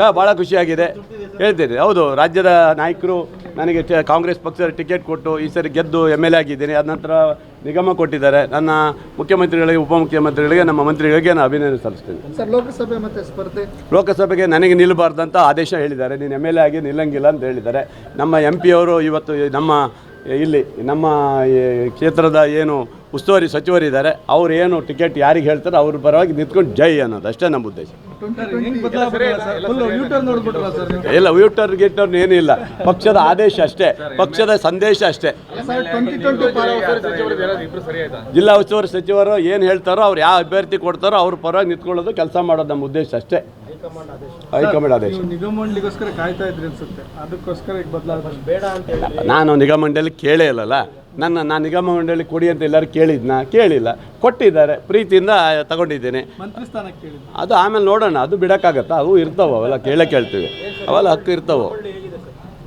ಹಾಂ ಭಾಳ ಖುಷಿಯಾಗಿದೆ. ಹೇಳ್ತೀನಿ. ಹೌದು ರಾಜ್ಯದ ನಾಯಕರು ನನಗೆ ಕಾಂಗ್ರೆಸ್ ಪಕ್ಷದ ಟಿಕೆಟ್ ಕೊಟ್ಟು ಈ ಸರಿ ಗೆದ್ದು ಎಂ ಎಲ್ ಎ ಆಗಿದ್ದೀನಿ. ಅದ ನಂತರ ನಿಗಮ ಕೊಟ್ಟಿದ್ದಾರೆ. ನನ್ನ ಮುಖ್ಯಮಂತ್ರಿಗಳಿಗೆ ಉಪಮುಖ್ಯಮಂತ್ರಿಗಳಿಗೆ ನಮ್ಮ ಮಂತ್ರಿಗಳಿಗೆ ನಾನು ಅಭಿನಂದನೆ ಸಲ್ಲಿಸ್ತೇನೆ. ಲೋಕಸಭೆ ಮತ್ತೆ ಸ್ಪರ್ಧೆ? ಲೋಕಸಭೆಗೆ ನನಗೆ ನಿಲ್ಲಬಾರ್ದಂತ ಆದೇಶ ಹೇಳಿದ್ದಾರೆ. ನೀನು ಎಂ ಎಲ್ ಎ ಆಗಿ ನಿಲ್ಲಂಗಿಲ್ಲ ಅಂತ ಹೇಳಿದ್ದಾರೆ. ನಮ್ಮ ಎಂ ಪಿಯವರು ಇವತ್ತು ನಮ್ಮ ಇಲ್ಲಿ ನಮ್ಮ ಈ ಕ್ಷೇತ್ರದ ಏನು ಉಸ್ತುವಾರಿ ಸಚಿವರಿದ್ದಾರೆ ಅವ್ರು ಏನು ಟಿಕೆಟ್ ಯಾರಿಗೆ ಹೇಳ್ತಾರೆ ಅವ್ರ ಪರವಾಗಿ ನಿಂತ್ಕೊಂಡು ಜೈ ಅನ್ನೋದು ಅಷ್ಟೇ ನಮ್ಮ ಉದ್ದೇಶ. ಇಲ್ಲ ವ್ಯೂಟರ್ ಏನೂ ಏನಿಲ್ಲ ಪಕ್ಷದ ಆದೇಶ ಅಷ್ಟೇ ಪಕ್ಷದ ಸಂದೇಶ ಅಷ್ಟೇ. ಜಿಲ್ಲಾ ಉಸ್ತುವಾರಿ ಸಚಿವರು ಏನು ಹೇಳ್ತಾರೋ ಅವ್ರು ಯಾವ ಅಭ್ಯರ್ಥಿ ಕೊಡ್ತಾರೋ ಅವ್ರ ಪರವಾಗಿ ನಿಂತ್ಕೊಳ್ಳೋದು ಕೆಲಸ ಮಾಡೋದು ನಮ್ಮ ಉದ್ದೇಶ ಅಷ್ಟೇ. ಹೈಕಮಾಂಡ್ ಆದೇಶ. ನಿಗಮ ಮಂಡಳಿಗೋಸ್ಕರ ಕಾಯ್ತಾ ಇದ್ರಿ ಅನ್ಸುತ್ತೆ. ಅದಕ್ಕೋಸ್ಕರ ಈಗ ಬದಲಾವಣೆ ಬೇಡ ಅಂತ ನಾನು ನಿಗಮ ಮಂಡಳಿ ಕೇಳೇ ಇಲ್ಲಲ್ಲ. ನನ್ನ ನಾನು ನಿಗಮ ಮಂಡಳಿ ಕೊಡಿ ಅಂತ ಎಲ್ಲರೂ ಕೇಳಿದ್ನ? ಕೇಳಿಲ್ಲ. ಕೊಟ್ಟಿದ್ದಾರೆ. ಪ್ರೀತಿಯಿಂದ ತಗೊಂಡಿದ್ದೇನೆ. ಮಂತ್ರಿ ಸ್ಥಾನಕ್ಕೆ ಕೇಳಿದ್ರು ಅದು ಆಮೇಲೆ ನೋಡೋಣ. ಅದು ಬಿಡೋಕ್ಕಾಗತ್ತಾ? ಅವು ಇರ್ತಾವೆ? ಅವೆಲ್ಲ ಕೇಳೇ ಕೇಳ್ತೀವಿ. ಅವೆಲ್ಲ ಹಕ್ಕು ಇರ್ತಾವೆ?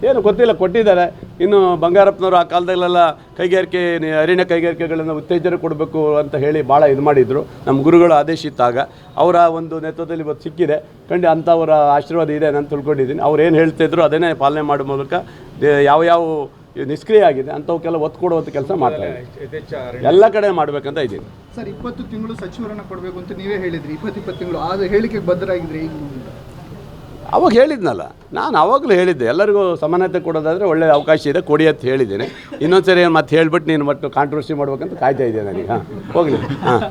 ಏನು ಗೊತ್ತಿಲ್ಲ. ಕೊಟ್ಟಿದ್ದಾರೆ. ಇನ್ನು ಬಂಗಾರಪ್ಪನವರು ಆ ಕಾಲದಲ್ಲೆಲ್ಲ ಕೈಗಾರಿಕೆ ಅರಣ್ಯ ಕೈಗಾರಿಕೆಗಳನ್ನು ಉತ್ತೇಜನ ಕೊಡಬೇಕು ಅಂತ ಹೇಳಿ ಭಾಳ ಇದು ಮಾಡಿದರು. ನಮ್ಮ ಗುರುಗಳು ಆದೇಶಿತ್ತಾಗ. ಅವರ ಒಂದು ನೇತೃತ್ವದಲ್ಲಿ ಇವತ್ತು ಸಿಕ್ಕಿದೆ. ಕಂಡು ಅಂಥವರ ಆಶೀರ್ವಾದ ಇದೆ ನಾನು ತಿಳ್ಕೊಂಡಿದ್ದೀನಿ. ಅವ್ರು ಏನು ಹೇಳ್ತಿದ್ರು ಅದನ್ನೇ ಪಾಲನೆ ಮಾಡೋ ಮೂಲಕ ಯಾವ ಯಾವ ನಿಷ್ಕ್ರಿಯ ಆಗಿದೆ ಅಂಥವಕ್ಕೆಲ್ಲ ಒತ್ತು ಕೊಡುವಂಥ ಕೆಲಸ ಮಾಡ್ತಾರೆ ಎಲ್ಲ ಕಡೆ ಮಾಡಬೇಕಂತ ಇದ್ದೀನಿ. ಸರ್ ಇಪ್ಪತ್ತು ತಿಂಗಳು ಸಚಿವರನ್ನ ಕೊಡಬೇಕು ಅಂತ ನೀವೇ ಹೇಳಿದ್ರಿ ಇಪ್ಪತ್ತು ಇಪ್ಪತ್ತು ತಿಂಗಳು ಆ ಹೇಳಿಕೆ ಬದ್ಧರಾಗಿದ್ರೆ ಅವಾಗ ಹೇಳಿದ್ನಲ್ಲ ನಾನು ಅವಾಗಲೂ ಹೇಳಿದ್ದೆ ಎಲ್ಲರಿಗೂ ಸಮಾನತೆ ಕೊಡೋದಾದರೆ ಒಳ್ಳೆಯ ಅವಕಾಶ ಇದೆ ಕೊಡಿ ಅಂತ ಹೇಳಿದ್ದೇನೆ. ಇನ್ನೊಂದು ಸರಿ ಮತ್ತೆ ಹೇಳ್ಬಿಟ್ಟು ನೀನು ಮತ್ತೆ ಕಾಂಟ್ರವರ್ಸಿ ಮಾಡ್ಬೇಕಂತ ಕಾಯ್ತಾ ಇದ್ದೆ ನನಗೆ. ಹಾಂ ಹೋಗಲಿ. ಹಾಂ.